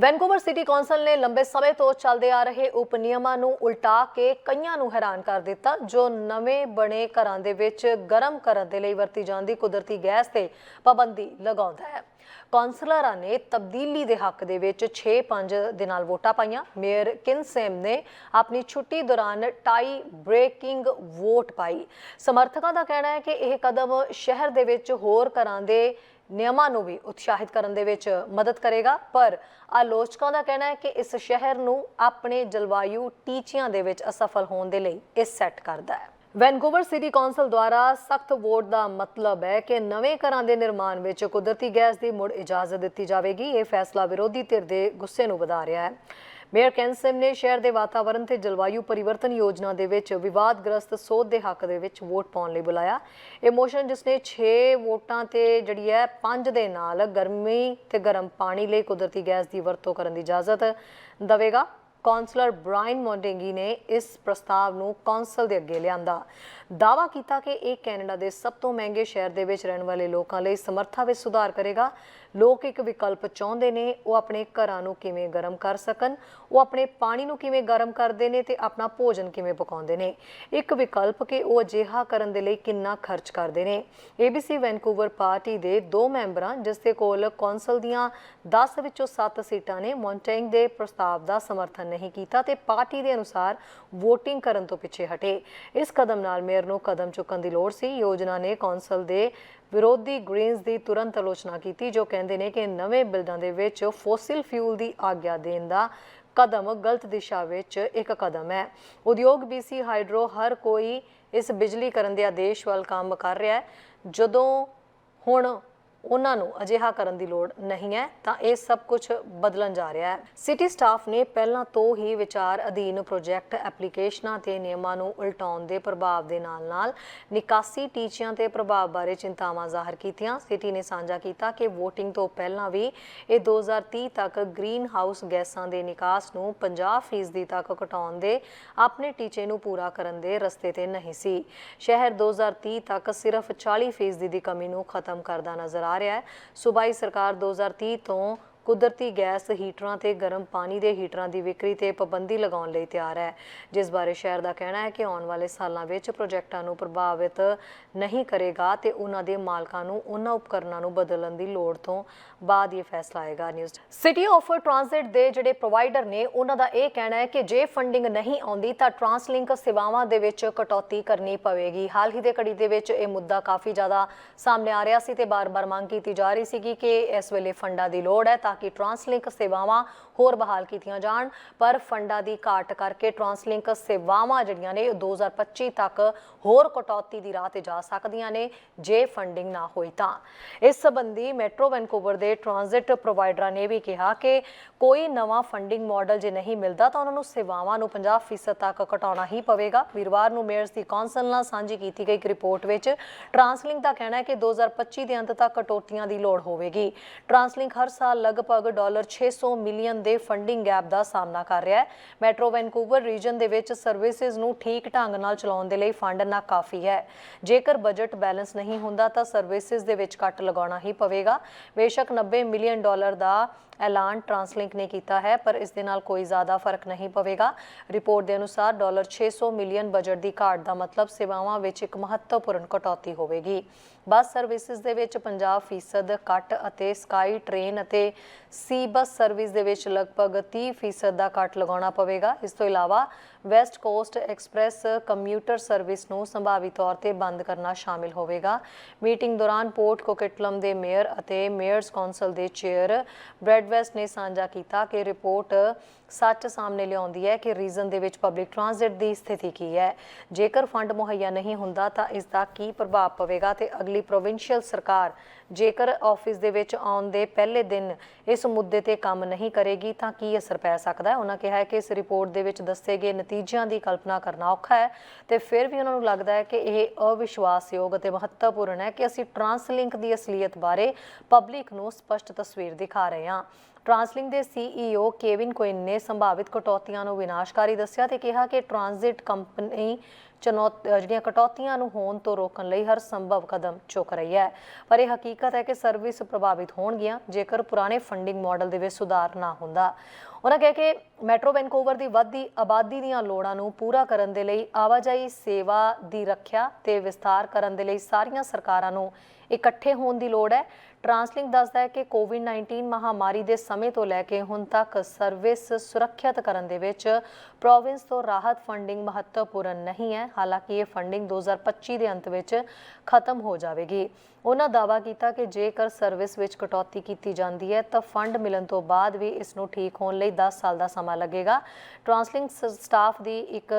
Vancouver city council ਨੇ ਲੰਬੇ ਸਮੇਂ ਤੋਂ ਚੱਲਦੇ ਆ ਰਹੇ ਉਪ ਨਿਯਮਾਂ ਨੂੰ ਉਲਟਾ ਕੇ ਕਈਆਂ ਨੂੰ ਹੈਰਾਨ ਕਰ ਦਿੱਤਾ, ਜੋ ਨਵੇਂ ਬਣੇ ਘਰਾਂ ਦੇ ਵਿੱਚ ਗਰਮ ਕਰਨ ਦੇ ਲਈ ਵਰਤੀ ਜਾਂਦੀ ਕੁਦਰਤੀ ਗੈਸ ਤੇ ਪਾਬੰਦੀ ਲਗਾਉਂਦਾ ਹੈ। ਕੌਂਸਲਰਾਂ ਨੇ ਤਬਦੀਲੀ ਦੇ ਹੱਕ ਦੇ ਵਿੱਚ 6-5 ਦੇ ਨਾਲ ਵੋਟਾਂ ਪਾਈਆਂ। ਮੇਅਰ ਕਿਨਸੇਮ ਨੇ ਆਪਣੀ ਛੁੱਟੀ ਦੌਰਾਨ ਟਾਈ ਬ੍ਰੇਕਿੰਗ ਵੋਟ ਪਾਈ। ਸਮਰਥਕਾਂ ਦਾ ਕਹਿਣਾ ਹੈ ਕਿ ਇਹ ਕਦਮ ਸ਼ਹਿਰ ਦੇ ਵਿੱਚ ਹੋਰ ਘਰਾਂ ਦੇ ਨਿਯਮਾਂ ਨੂੰ ਵੀ ਉਤਸ਼ਾਹਿਤ ਕਰਨ ਦੇ ਵਿੱਚ ਮਦਦ ਕਰੇਗਾ। ਪਰ ਆਲੋਚਕਾਂ ਦਾ ਕਹਿਣਾ ਹੈ ਕਿ ਇਸ ਸ਼ਹਿਰ ਨੂੰ ਆਪਣੇ ਜਲਵਾਯੂ ਟੀਚਿਆਂ ਦੇ ਵਿੱਚ ਅਸਫਲ ਹੋਣ ਦੇ ਲਈ ਇਹ ਸੈੱਟ ਕਰਦਾ ਹੈ। ਵੈਨਕੂਵਰ ਸਿਟੀ ਕੌਂਸਲ ਦੁਆਰਾ ਸਖਤ ਵੋਟ ਦਾ ਮਤਲਬ ਹੈ ਕਿ ਨਵੇਂ ਘਰਾਂ ਦੇ ਨਿਰਮਾਣ ਵਿੱਚ ਕੁਦਰਤੀ ਗੈਸ ਦੀ ਮੁੜ ਇਜਾਜ਼ਤ ਦਿੱਤੀ ਜਾਵੇਗੀ। ਇਹ ਫੈਸਲਾ ਵਿਰੋਧੀ ਧਿਰ ਦੇ ਗੁੱਸੇ ਨੂੰ ਵਧਾ ਰਿਹਾ ਹੈ। ਮੇਅਰ ਕੈਂਸਮ ਨੇ ਸ਼ਹਿਰ ਦੇ ਵਾਤਾਵਰਣ ਤੇ ਜਲਵਾਯੂ ਪਰਿਵਰਤਨ ਯੋਜਨਾ ਦੇ ਵਿੱਚ ਵਿਵਾਦਗ੍ਰਸਤ ਸੋਧ ਦੇ ਹੱਕ ਦੇ ਵਿੱਚ ਵੋਟ ਪਾਉਣ ਲਈ ਬੁਲਾਇਆ। ਇਹ ਮੋਸ਼ਨ ਜਿਸ ਨੇ 6 ਵੋਟਾਂ ਤੇ ਜਿਹੜੀ ਹੈ 5 ਦੇ ਨਾਲ ਗਰਮੀ ਤੇ ਗਰਮ ਪਾਣੀ ਲਈ ਕੁਦਰਤੀ ਗੈਸ ਦੀ ਵਰਤੋਂ ਕਰਨ ਦੀ ਇਜਾਜ਼ਤ ਦੇਵੇਗਾ। ਕੌਂਸਲਰ ਬ੍ਰਾਇਨ ਮੌਂਟੇਂਗੀ ਨੇ ਇਸ ਪ੍ਰਸਤਾਵ ਨੂੰ ਕੌਂਸਲ ਦੇ ਅੱਗੇ ਲਿਆਂਦਾ। ਦਾਵਾ ਕੀਤਾ ਕਿ ਇਹ ਕੈਨੇਡਾ ਦੇ ਸਭ ਤੋਂ ਮਹਿੰਗੇ ਸ਼ਹਿਰ ਦੇ ਵਿੱਚ ਰਹਿਣ ਵਾਲੇ ਲੋਕਾਂ ਲਈ ਸਮਰੱਥਾ ਵਿੱਚ ਸੁਧਾਰ ਕਰੇਗਾ। ਲੋਕ ਇੱਕ ਵਿਕਲਪ ਚਾਹੁੰਦੇ ਨੇ, ਉਹ ਆਪਣੇ ਘਰਾਂ ਨੂੰ ਕਿਵੇਂ ਗਰਮ ਕਰ ਸਕਣ, ਉਹ ਆਪਣੇ ਪਾਣੀ ਨੂੰ ਕਿਵੇਂ ਗਰਮ ਕਰਦੇ ਨੇ ਤੇ ਆਪਣਾ ਭੋਜਨ ਕਿਵੇਂ ਪਕਾਉਂਦੇ ਨੇ। ਇੱਕ ਵਿਕਲਪ ਕਿ ਉਹ ਅਜਿਹਾ ਕਰਨ ਦੇ ਲਈ ਕਿੰਨਾ ਖਰਚ ਕਰਦੇ ਨੇ। ABC ਵੈਨਕੂਵਰ ਪਾਰਟੀ ਦੇ ਦੋ ਮੈਂਬਰਾਂ, ਜਿਸ ਦੇ ਕੋਲ ਕੌਂਸਲ ਦੀਆਂ 10 ਵਿੱਚੋਂ 7 ਸੀਟਾਂ ਨੇ ਮੌਂਟੇਂਗ ਦੇ ਪ੍ਰਸਤਾਵ ਦਾ ਸਮਰਥਨ ਨਹੀਂ ਕੀਤਾ ਤੇ ਪਾਰਟੀ ਦੇ ਅਨੁਸਾਰ VOTING ਕਰਨ ਤੋਂ ਪਿੱਛੇ ਹਟੇ। ਇਸ ਕਦਮ ਨਾਲ ਮੇਅਰ ਨੂੰ ਕਦਮ ਚੁੱਕਣ ਦੀ ਲੋੜ ਸੀ। ਯੋਜਨਾ ਨੇ ਕੌਂਸਲ ਦੇ ਵਿਰੋਧੀ ਗ੍ਰੀਨਸ ਦੀ ਤੁਰੰਤ ਆਲੋਚਨਾ ਕੀਤੀ, ਜੋ ਕਹਿੰਦੇ ਨੇ ਕਿ ਨਵੇਂ ਬਿਲਡਾਂ ਦੇ ਵਿੱਚ ਫੋਸਿਲ ਫਿਊਲ ਦੀ ਆਗਿਆ ਦੇਣ ਦਾ ਕਦਮ ਗਲਤ ਦਿਸ਼ਾ ਵਿੱਚ ਇੱਕ ਕਦਮ ਹੈ। ਉਦਯੋਗ BC ਹਾਈਡਰੋ ਹਰ ਕੋਈ ਇਸ ਬਿਜਲੀ ਕਰਨ ਦੇ ਆਦੇਸ਼ ਵੱਲ ਕੰਮ ਕਰ ਰਿਹਾ ਹੈ। ਜਦੋਂ ਹੁਣ ਉਹਨਾਂ ਨੂੰ ਅਜਿਹਾ ਕਰਨ ਦੀ ਲੋੜ ਨਹੀਂ ਹੈ, ਤਾਂ ਇਹ ਸਭ ਕੁਝ ਬਦਲਣ ਜਾ ਰਿਹਾ ਹੈ। ਸਿਟੀ ਸਟਾਫ ਨੇ ਪਹਿਲਾਂ ਤੋਂ ਹੀ ਵਿਚਾਰ ਅਧੀਨ ਪ੍ਰੋਜੈਕਟ ਐਪਲੀਕੇਸ਼ਨਾਂ ਤੇ ਨਿਯਮਾਂ ਨੂੰ ਉਲਟਾਉਣ ਦੇ ਪ੍ਰਭਾਵ ਦੇ ਨਾਲ-ਨਾਲ ਨਿਕਾਸੀ ਟੀਚਿਆਂ ਤੇ ਪ੍ਰਭਾਵ ਬਾਰੇ ਚਿੰਤਾਵਾਂ ਜ਼ਾਹਰ ਕੀਤੀਆਂ। ਸਿਟੀ ਨੇ ਸਾਂਝਾ ਕੀਤਾ ਕਿ VOTING ਤੋਂ ਪਹਿਲਾਂ ਵੀ ਇਹ 2030 ਤੱਕ ਗ੍ਰੀਨ ਹਾਊਸ ਗੈਸਾਂ ਦੇ ਨਿਕਾਸ ਨੂੰ 50% ਤੱਕ ਘਟਾਉਣ ਦੇ ਆਪਣੇ ਟੀਚੇ ਨੂੰ ਪੂਰਾ ਕਰਨ ਦੇ ਰਸਤੇ ਤੇ ਨਹੀਂ ਸੀ। ਸ਼ਹਿਰ 2030 ਤੱਕ ਸਿਰਫ 40% ਦੀ ਕਮੀ ਨੂੰ ਖਤਮ ਕਰਦਾ ਨਜ਼ਰ ਆ ਰਿਹਾ ਹੈ। ਸੂਬਾਈ ਸਰਕਾਰ 2030 ਤੋਂ ਕੁਦਰਤੀ ਗੈਸ ਹੀਟਰਾਂ ਤੇ ਗਰਮ ਪਾਣੀ ਦੇ ਹੀਟਰਾਂ ਦੀ ਵਿਕਰੀ ਤੇ ਪਾਬੰਦੀ ਲਗਾਉਣ ਲਈ ਤਿਆਰ ਹੈ। ਜਿਸ ਬਾਰੇ ਸ਼ਹਿਰ ਦਾ ਕਹਿਣਾ ਹੈ ਕਿ ਆਉਣ ਵਾਲੇ ਸਾਲਾਂ ਵਿੱਚ ਪ੍ਰੋਜੈਕਟਾਂ ਨੂੰ ਪ੍ਰਭਾਵਿਤ ਨਹੀਂ ਕਰੇਗਾ ਤੇ ਉਹਨਾਂ ਦੇ ਮਾਲਕਾਂ ਨੂੰ ਉਹਨਾਂ ਉਪਕਰਨਾਂ ਨੂੰ ਬਦਲਣ ਦੀ ਲੋੜ ਤੋਂ ਬਾਅਦ ਇਹ ਫੈਸਲਾ ਆਏਗਾ। ਨਿਊਜ਼ ਸਿਟੀ ਆਫ ਟ੍ਰਾਂਜ਼ਿਟ ਦੇ ਜਿਹੜੇ ਪ੍ਰੋਵਾਈਡਰ ਨੇ, ਉਹਨਾਂ ਦਾ ਇਹ ਕਹਿਣਾ ਹੈ ਕਿ ਜੇ ਫੰਡਿੰਗ ਨਹੀਂ ਆਉਂਦੀ ਤਾਂ ਟਰਾਂਸਲਿੰਕ ਸੇਵਾਵਾਂ ਦੇ ਵਿੱਚ ਕਟੌਤੀ ਕਰਨੀ ਪਵੇਗੀ। ਹਾਲ ਹੀ ਦੇ ਕੜੀ ਦੇ ਵਿੱਚ ਇਹ ਮੁੱਦਾ ਕਾਫੀ ਜ਼ਿਆਦਾ ਸਾਹਮਣੇ ਆ ਰਿਹਾ ਸੀ ਤੇ ਬਾਰ-ਬਾਰ ਮੰਗ ਕੀਤੀ ਜਾ ਰਹੀ ਸੀਗੀ ਕਿ ਇਸ ਵੇਲੇ ਫੰਡਾਂ ਦੀ ਲੋੜ ਹੈ ਤਾਂ ਕਿ ਟਰਾਂਸਲਿੰਕ ਸੇਵਾਵਾਂ ਹੋਰ ਬਹਾਲ ਕੀਤੀਆਂ ਜਾਣ, ਪਰ ਫੰਡਾਂ ਦੀ ਘਾਟ ਕਰਕੇ ਟਰਾਂਸਲਿੰਕ ਸੇਵਾਵਾਂ ਜਿਹੜੀਆਂ ਨੇ, ਉਹ 2025 ਤੱਕ ਹੋਰ ਕਟੌਤੀ ਦੀ ਰਾਹ ਤੇ ਜਾ ਸਕਦੀਆਂ ਨੇ, ਜੇ ਫੰਡਿੰਗ ਨਾ ਹੋਈ ਤਾਂ। ਇਸ ਸੰਬੰਧੀ ਮੈਟਰੋ ਵੈਨਕੂਵਰ ਦੇ ਟਰਾਂਜ਼ਿਟ ਪ੍ਰੋਵਾਈਡਰਾਂ ਨੇ ਵੀ ਕਿਹਾ ਕਿ ਕੋਈ ਨਵਾਂ ਫੰਡਿੰਗ ਮਾਡਲ ਜੇ ਨਹੀਂ ਮਿਲਦਾ ਤਾਂ ਉਹਨਾਂ ਨੂੰ ਸੇਵਾਵਾਂ ਨੂੰ 50% ਤੱਕ ਘਟਾਉਣਾ ਹੀ ਪਵੇਗਾ। ਵੀਰਵਾਰ ਨੂੰ ਮੇਅਰਸ ਦੀ ਕੌਂਸਲ ਨਾਲ ਸਾਂਝੀ ਕੀਤੀ ਗਈ ਇੱਕ ਰਿਪੋਰਟ ਵਿੱਚ ਟਰਾਂਸਲਿੰਕ ਦਾ ਕਹਿਣਾ ਹੈ ਕਿ 2025 ਦੇ ਅੰਤ ਤੱਕ ਕਟੌਤੀਆਂ ਦੀ ਲੋੜ ਹੋਵੇਗੀ। ਟਰਾਂਸਲਿੰਕ ਹਰ ਸਾਲ ਲਗਭਗ ਡਾਲਰ 600 ਮਿਲੀਅਨ ਦੇ ਫੰਡਿੰਗ ਗੈਪ ਦਾ ਸਾਹਮਣਾ ਕਰ ਰਿਹਾ ਹੈ। ਮੈਟਰੋ ਵੈਨਕੂਵਰ ਰੀਜਨ ਦੇ ਵਿੱਚ ਸਰਵਿਸਿਜ਼ ਨੂੰ ਠੀਕ ਢੰਗ ਨਾਲ ਚਲਾਉਣ ਦੇ ਲਈ ਫੰਡ ਨਾ ਕਾਫੀ ਹੈ। ਜੇਕਰ ਬਜਟ ਬੈਲੈਂਸ ਨਹੀਂ ਹੁੰਦਾ ਤਾਂ ਸਰਵਿਸਿਜ਼ ਦੇ ਵਿੱਚ ਕੱਟ ਲਗਾਉਣਾ ਹੀ ਪਵੇਗਾ। ਬੇਸ਼ੱਕ 90 ਮਿਲੀਅਨ ਡਾਲਰ ਦਾ ਐਲਾਨ ਟਰਾਂਸਲਿੰਕ ਨੇ ਕੀਤਾ ਹੈ, ਪਰ ਇਸ ਦੇ ਨਾਲ ਕੋਈ ਜ਼ਿਆਦਾ ਫ਼ਰਕ ਨਹੀਂ ਪਵੇਗਾ। ਰਿਪੋਰਟ ਦੇ ਅਨੁਸਾਰ ਡਾਲਰ 600 ਮਿਲੀਅਨ ਬਜਟ ਦੀ ਘਾਟ ਦਾ ਮਤਲਬ ਸੇਵਾਵਾਂ ਵਿੱਚ ਇੱਕ ਮਹੱਤਵਪੂਰਨ ਕਟੌਤੀ ਹੋਵੇਗੀ। ਬੱਸ ਸਰਵਿਸਿਜ਼ ਦੇ ਵਿੱਚ 50% ਕੱਟ ਅਤੇ ਸਕਾਈ ਟ੍ਰੇਨ ਅਤੇ ਸੀ ਬੱਸ ਸਰਵਿਸ ਦੇ ਵਿੱਚ ਲਗਭਗ 30% ਦਾ ਕੱਟ ਲਗਾਉਣਾ ਪਵੇਗਾ। ਇਸ ਤੋਂ ਇਲਾਵਾ West Coast Express commuter service ਨੂੰ ਸੰਭਾਵੀ ਤੌਰ ਤੇ ਬੰਦ ਕਰਨਾ ਸ਼ਾਮਿਲ ਹੋਵੇਗਾ। ਮੀਟਿੰਗ ਦੌਰਾਨ ਪੋਰਟ ਕੋਕਟਲਮ ਦੇ ਮੇਅਰ ਅਤੇ ਮੇਅਰਸ ਕੌਂਸਲ ਦੇ ਚੇਅਰ ਬ੍ਰੈਡਵੈਸਟ ਨੇ ਸਾਂਝਾ ਕੀਤਾ ਕਿ ਰਿਪੋਰਟ ਸੱਚ ਸਾਹਮਣੇ ਲਿਆਉਂਦੀ ਹੈ ਕਿ ਰੀਜਨ ਦੇ ਵਿੱਚ ਪਬਲਿਕ ਟਰਾਂਜ਼ਿਟ ਦੀ ਸਥਿਤੀ ਕੀ ਹੈ। ਜੇਕਰ ਫੰਡ ਮੁਹੱਈਆ ਨਹੀਂ ਹੁੰਦਾ ਤਾਂ ਇਸ ਦਾ ਕੀ ਪ੍ਰਭਾਵ ਪਵੇਗਾ ਤੇ ਅਗਲੀ ਪ੍ਰੋਵਿੰਸ਼ੀਅਲ ਸਰਕਾਰ ਜੇਕਰ ਆਫਿਸ ਦੇ ਵਿੱਚ ਆਉਣ ਦੇ ਪਹਿਲੇ ਦਿਨ ਇਸ ਮੁੱਦੇ ਤੇ ਕੰਮ ਨਹੀਂ ਕਰੇਗੀ ਤਾਂ ਕੀ ਅਸਰ ਪੈ ਸਕਦਾ ਹੈ? ਉਹਨਾਂ ਕਿਹਾ ਹੈ ਕਿ ਇਸ ਰਿਪੋਰਟ ਦੇ ਵਿੱਚ ਦੱਸੇ ਗਏ ਨਤੀਜਿਆਂ ਦੀ ਕਲਪਨਾ ਕਰਨਾ ਔਖਾ ਹੈ ਤੇ ਫਿਰ ਵੀ ਉਹਨਾਂ ਨੂੰ ਲੱਗਦਾ ਹੈ ਕਿ ਇਹ ਅਵਿਸ਼ਵਾਸਯੋਗ ਅਤੇ ਮਹੱਤਵਪੂਰਨ ਹੈ ਕਿ ਅਸੀਂ ਟਰਾਂਸਲਿੰਕ ਦੀ ਅਸਲੀਅਤ ਬਾਰੇ ਪਬਲਿਕ ਨੂੰ ਸਪਸ਼ਟ ਤਸਵੀਰ ਦਿਖਾ ਰਹੇ ਹਾਂ। ਟਰਾਂਸਲਿੰਕ ਦੇ ਸੀਈਓ ਕੇਵਿਨ ਕੋਇਨ ਨੇ ਸੰਭਾਵਿਤ ਕਟੌਤੀਆਂ ਨੂੰ ਵਿਨਾਸ਼ਕਾਰੀ ਦੱਸਿਆ ਤੇ ਕਿਹਾ ਕਿ ਟਰਾਂਜ਼ਿਟ ਕੰਪਨੀ ਚੁਣੌਤ ਜਿਹੜੀਆਂ ਕਟੌਤੀਆਂ ਨੂੰ ਹੋਣ ਤੋਂ ਰੋਕਣ ਲਈ ਹਰ ਸੰਭਵ ਕਦਮ ਚੁੱਕ ਰਹੀ ਹੈ। ਪਰ ਇਹ ਹਕੀਕਤ ਹੈ ਕਿ ਸਰਵਿਸ ਪ੍ਰਭਾਵਿਤ ਹੋਣਗੀਆਂ, ਜੇਕਰ ਪੁਰਾਣੇ ਫੰਡਿੰਗ ਮਾਡਲ ਦੇ ਵਿੱਚ ਸੁਧਾਰ ਨਾ ਹੁੰਦਾ। ਉਹਨਾਂ ਕਹਿ ਕਿ ਮੈਟਰੋ ਵੈਨਕੂਵਰ ਦੀ ਵੱਧਦੀ ਆਬਾਦੀ ਦੀਆਂ ਲੋੜਾਂ ਨੂੰ ਪੂਰਾ ਕਰਨ ਦੇ ਲਈ ਆਵਾਜਾਈ ਸੇਵਾ ਦੀ ਰੱਖਿਆ ਤੇ ਵਿਸਥਾਰ ਕਰਨ ਦੇ ਲਈ ਸਾਰੀਆਂ ਸਰਕਾਰਾਂ ਨੂੰ ਇਕੱਠੇ ਹੋਣ ਦੀ ਲੋੜ ਹੈ। ਟਰਾਂਸਲਿੰਕ ਦੱਸਦਾ ਹੈ ਕਿ ਕੋਵਿਡ-19 ਮਹਾਮਾਰੀ ਦੇ ਸਮੇਂ ਤੋਂ ਲੈ ਕੇ ਹੁਣ ਤੱਕ ਸਰਵਿਸ ਸੁਰੱਖਿਅਤ ਕਰਨ ਦੇ ਵਿੱਚ ਪ੍ਰੋਵਿੰਸ ਤੋਂ ਰਾਹਤ ਫੰਡਿੰਗ ਮਹੱਤਵਪੂਰਨ ਨਹੀਂ ਹੈ। ਹਾਲਾਂਕਿ ਇਹ ਫੰਡਿੰਗ 2025 ਦੇ ਅੰਤ ਵਿੱਚ ਖਤਮ ਹੋ ਜਾਵੇਗੀ। ਉਹਨਾਂ ਦਾਅਵਾ ਕੀਤਾ ਕਿ ਜੇਕਰ ਸਰਵਿਸ ਵਿੱਚ ਕਟੌਤੀ ਕੀਤੀ ਜਾਂਦੀ ਹੈ ਤਾਂ ਫੰਡ ਮਿਲਣ ਤੋਂ ਬਾਅਦ ਵੀ ਇਸ ਨੂੰ ਠੀਕ ਹੋਣ ਲਈ 10 ਸਾਲ ਦਾ ਸਮਾਂ ਲੱਗੇਗਾ। ਟਰਾਂਸਲਿੰਕ ਸਟਾਫ ਦੀ ਇੱਕ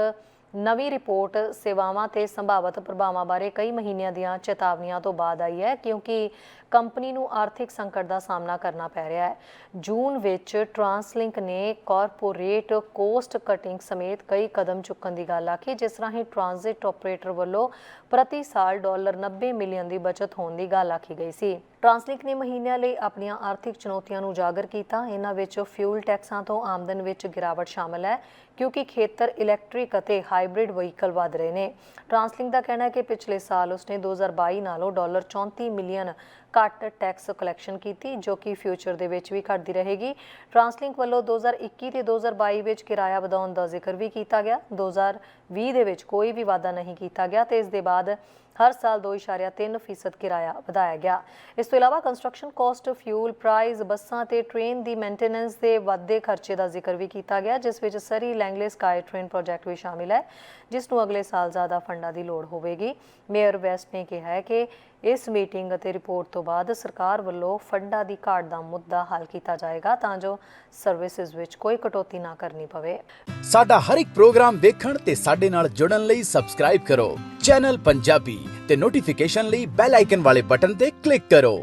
ਨਵੀਂ ਰਿਪੋਰਟ ਸੇਵਾਵਾਂ ਤੇ ਸੰਭਾਵਤ ਪ੍ਰਭਾਵਾਂ ਬਾਰੇ ਕਈ ਮਹੀਨਿਆਂ ਦੀਆਂ ਚੇਤਾਵਨੀਆਂ ਤੋਂ ਬਾਅਦ ਆਈ ਹੈ, ਕਿਉਂਕਿ ਕੰਪਨੀ ਨੂੰ ਆਰਥਿਕ ਸੰਕਟ ਦਾ ਸਾਹਮਣਾ ਕਰਨਾ ਪੈ ਰਿਹਾ ਹੈ। ਜੂਨ ਵਿੱਚ ਟਰਾਂਸਲਿੰਕ ਨੇ ਕਾਰਪੋਰੇਟ ਕੋਸਟ ਕਟਿੰਗ ਸਮੇਤ ਕਈ ਕਦਮ ਚੁੱਕਣ ਦੀ ਗੱਲ ਆਖੀ, ਜਿਸ ਰਾਹੀਂ ਟ੍ਰਾਂਜ਼ਿਟ ਆਪਰੇਟਰ ਵੱਲੋਂ ਪ੍ਰਤੀ ਸਾਲ ਡਾਲਰ 90 ਮਿਲੀਅਨ ਦੀ ਬਚਤ ਹੋਣ ਦੀ ਗੱਲ ਆਖੀ ਗਈ ਸੀ। ਟਰਾਂਸਲਿੰਕ ਨੇ ਮਹੀਨਿਆਂ ਲਈ ਆਪਣੀਆਂ ਆਰਥਿਕ ਚੁਣੌਤੀਆਂ ਨੂੰ ਉਜਾਗਰ ਕੀਤਾ। ਇਹਨਾਂ ਵਿੱਚ ਫਿਊਲ ਟੈਕਸਾਂ ਤੋਂ ਆਮਦਨ ਵਿੱਚ ਗਿਰਾਵਟ ਸ਼ਾਮਲ ਹੈ, ਕਿਉਂਕਿ ਖੇਤਰ ਇਲੈਕਟ੍ਰਿਕ ਅਤੇ ਹਾਈਬ੍ਰਿਡ ਵਹੀਕਲ ਵਧ ਰਹੇ ਨੇ। ਟਰਾਂਸਲਿੰਕ ਦਾ ਕਹਿਣਾ ਹੈ ਕਿ ਪਿਛਲੇ ਸਾਲ ਉਸਨੇ 2022 ਨਾਲੋਂ ਡਾਲਰ 34 ਮਿਲੀਅਨ ਘੱਟ ਟੈਕਸ ਕਲੈਕਸ਼ਨ ਕੀਤੀ, ਜੋ ਕਿ ਫਿਊਚਰ ਦੇ ਵਿੱਚ ਵੀ ਘਟਦੀ ਰਹੇਗੀ। ਟਰਾਂਸਲਿੰਕ ਵੱਲੋਂ 2021 ਤੇ 2022 ਵਿੱਚ ਕਿਰਾਇਆ ਵਧਾਉਣ ਦਾ ਜ਼ਿਕਰ ਵੀ ਕੀਤਾ ਗਿਆ। 2020 ਦੇ ਵਿੱਚ ਕੋਈ ਵੀ ਵਾਅਦਾ ਨਹੀਂ ਕੀਤਾ ਗਿਆ ਤੇ ਇਸ ਦੇ ਬਾਅਦ ਹਰ ਸਾਲ 2.3% ਕਿਰਾਇਆ ਵਧਾਇਆ ਗਿਆ। ਇਸ ਤੋਂ ਇਲਾਵਾ ਕੰਸਟਰਕਸ਼ਨ ਕਾਸਟ ਫਿਊਲ ਪ੍ਰਾਈਸ ਬੱਸਾਂ ਤੇ ਟ੍ਰੇਨ ਦੀ ਮੇਨਟੇਨੈਂਸ ਦੇ ਵਾਧੇ ਖਰਚੇ ਦਾ ਜ਼ਿਕਰ ਵੀ ਕੀਤਾ ਗਿਆ, ਜਿਸ ਵਿੱਚ Surrey Langley sky train project ਵੀ ਸ਼ਾਮਿਲ ਹੈ, ਜਿਸ ਨੂੰ ਅਗਲੇ ਸਾਲ ਜ਼ਿਆਦਾ ਫੰਡਾਂ ਦੀ ਲੋੜ ਹੋਵੇਗੀ। ਮੇਅਰ ਵੈਸਟ ਨੇ ਕਿਹਾ ਹੈ ਕਿ ਇਸ ਮੀਟਿੰਗ ਅਤੇ ਰਿਪੋਰਟ ਤੋਂ ਬਾਅਦ ਸਰਕਾਰ ਵੱਲੋਂ ਫੰਡਾਂ ਦੀ ਘਾਟ ਦਾ ਮੁੱਦਾ ਹੱਲ ਕੀਤਾ ਜਾਏਗਾ ਤਾਂ ਜੋ ਸਰਵਿਸਿਜ਼ ਵਿੱਚ ਕੋਈ ਕਟੌਤੀ ਨਾ ਕਰਨੀ ਪਵੇ। ਸਾਡਾ ਹਰ ਇੱਕ ਪ੍ਰੋਗਰਾਮ ਦੇਖਣ ਤੇ ਸਾਡੇ ਨਾਲ ਜੁੜਨ ਲਈ ਸਬਸਕ੍ਰਾਈਬ ਕਰੋ। ਚੈਨਲ ਪੰਜਾਬੀ ਤੇ ਨੋਟੀਫਿਕੇਸ਼ਨ ਲਈ ਬੈਲ ਆਈਕਨ ਵਾਲੇ ਬਟਨ ਤੇ ਕਲਿੱਕ ਕਰੋ।